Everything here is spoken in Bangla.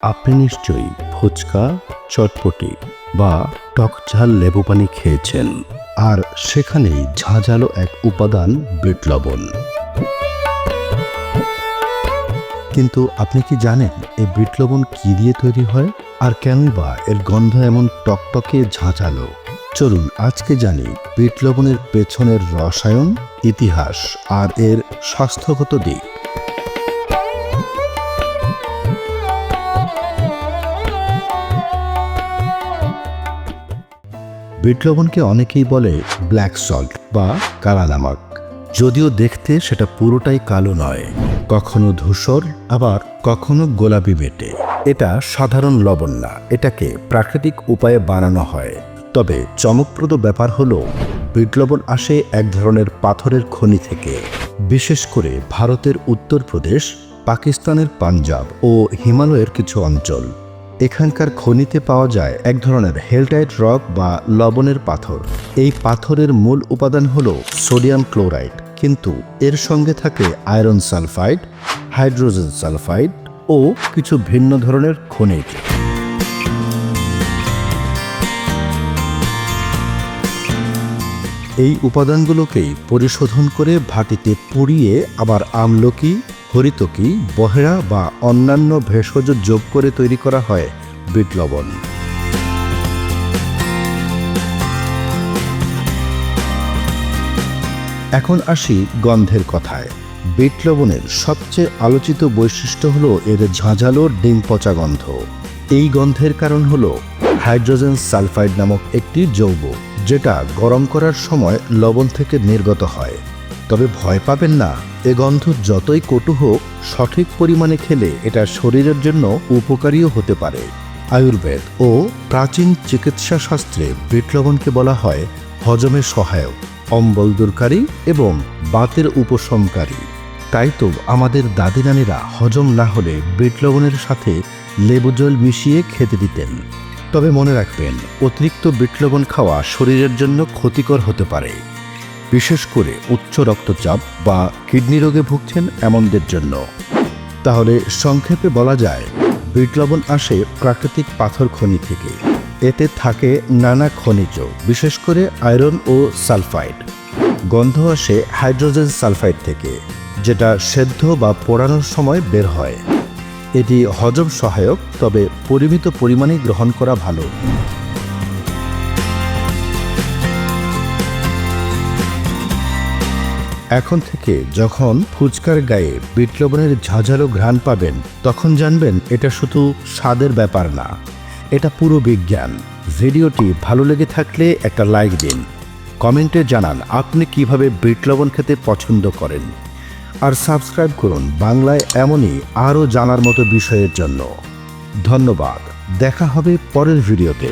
আপনি নিশ্চয়ই ফুচকা, চটপটি বা টক ঝাল লেবু পানি খেয়েছেন। আর সেখানেই ঝাঁঝালো এক উপাদান বিট লবণ। কিন্তু আপনি কি জানেন এই বিট লবণ কি দিয়ে তৈরি হয়? আর কেনই বা এর গন্ধ এমন টকটকে ঝাঁঝালো? চলুন আজকে জানি বিট লবণের পেছনের রসায়ন, ইতিহাস আর এর স্বাস্থ্যগত দিক। বিট লবণকে অনেকেই বলে ব্ল্যাক সল্ট বা কালা নামক যদিও দেখতে সেটা পুরোটাই কালো নয়। কখনো ধূসর, আবার কখনো গোলাপি বেটে। এটা সাধারণ লবণ না, এটাকে প্রাকৃতিক উপায়ে বানানো হয়। তবে চমকপ্রদ ব্যাপার হলো বিট লবণ আসে এক ধরনের পাথরের খনি থেকে। বিশেষ করে ভারতের উত্তরপ্রদেশ, পাকিস্তানের পাঞ্জাব ও হিমালয়ের কিছু অঞ্চল। এখানকার খনিতে পাওয়া যায় এক ধরনের হেলটাইট রক বা লবণের পাথর। এই পাথরের মূল উপাদান হল সোডিয়াম ক্লোরাইড। কিন্তু এর সঙ্গে থাকে আয়রন সালফাইড, হাইড্রোজেন সালফাইড ও কিছু ভিন্ন ধরনের খনিজ। এই উপাদানগুলোকেই পরিশোধন করে ভাটিতে পুড়িয়ে আবার আমলকি হরিতকি বহেরা বা অন্যান্য ভেষজ যোগ করে তৈরি করা হয় বিট লবণ? এখন আসি গন্ধের কথায়। বিট লবণের সবচেয়ে আলোচিত বৈশিষ্ট্য হল এর ঝাঁঝালো ডিম পচা গন্ধ। এই গন্ধের কারণ হল হাইড্রোজেন সালফাইড নামক একটি যৌগ, যেটা গরম করার সময় লবণ থেকে নির্গত হয়। তবে ভয় পাবেন না এ গন্ধ যতই কটু হোক, সঠিক পরিমাণে খেলে এটা শরীরের জন্য উপকারীও হতে পারে। আয়ুর্বেদ ও প্রাচীন চিকিৎসা শাস্ত্রে বিট লবণকে বলা হয় হজমে সহায়ক, অম্বল দূরকারী এবং বাতের উপশমকারী। তাই তো আমাদের দাদি নানিরা হজম না হলে বিট লবণের সাথে লেবু জল মিশিয়ে খেতে দিতেন। তবে মনে রাখবেন, অতিরিক্ত বিট লবণ খাওয়া শরীরের জন্য ক্ষতিকর হতে পারে। বিশেষ করে উচ্চ রক্তচাপ বা কিডনি রোগে ভুগছেন এমনদের জন্য। তাহলে সংক্ষেপে বলা যায়, বিট লবণ আসে প্রাকৃতিক পাথর খনি থেকে। এতে থাকে নানা খনিজ, বিশেষ করে আয়রন ও সালফাইড। গন্ধ আসে হাইড্রোজেন সালফাইড থেকে, যেটা সেদ্ধ বা পোড়ানোর সময় বের হয়। এটি হজম সহায়ক, তবে পরিমিত পরিমাণে গ্রহণ করা ভালো। এখন থেকে যখন ফুচকার গায়ে বিট লবণের ঝাঁঝালো ঘ্রাণ পাবেন, তখন জানবেন এটা শুধু স্বাদের ব্যাপার না, এটা পুরো বিজ্ঞান। ভিডিওটি ভালো লেগে থাকলে একটা লাইক দিন। কমেন্টে জানান আপনি কীভাবে বিট লবণ খেতে পছন্দ করেন। আর সাবস্ক্রাইব করুন বাংলায় এমনই আরও জানার মতো বিষয়ের জন্য। ধন্যবাদ, দেখা হবে পরের ভিডিওতে।